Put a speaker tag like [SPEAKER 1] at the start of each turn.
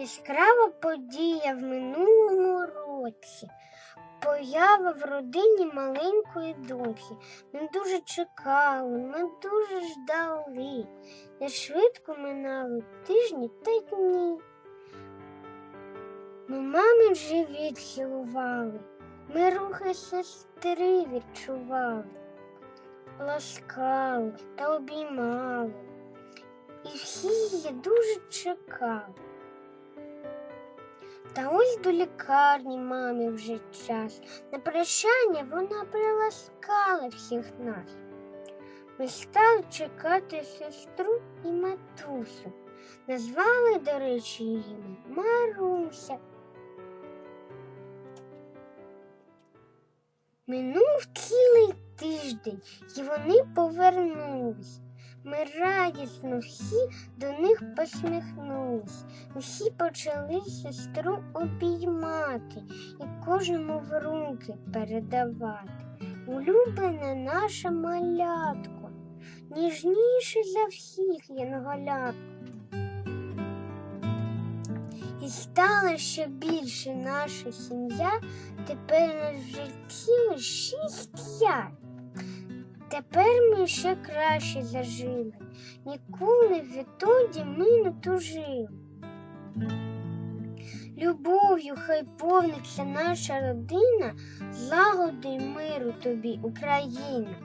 [SPEAKER 1] Яскрава подія в минулому році. Поява в родині маленької доньки. Ми дуже чекали, ми дуже ждали. Не швидко минали тижні та дні. Ми мамин живіт цілували, ми рухи сестри відчували, ласкали та обіймали. І всі її дуже чекали. Та ось до лікарні мамі вже час. На прощання вона приласкала всіх нас. Ми стали чекати сестру і матусю. Назвали, до речі, її Маруся. Минув цілий тиждень, і вони повернулись. Ми радісно всі до них посміхнулись. Всі почали сестру обіймати і кожному в руки передавати. Улюблене наше малятко, ніжніше за всіх янголятко. І стала ще більше наша сім'я, тепер нас вже цілих шість п'ять. Тепер ми ще краще зажили, ніколи відтоді ми не тужили. Любов'ю хай повниться наша родина, злагоди миру тобі, Україна.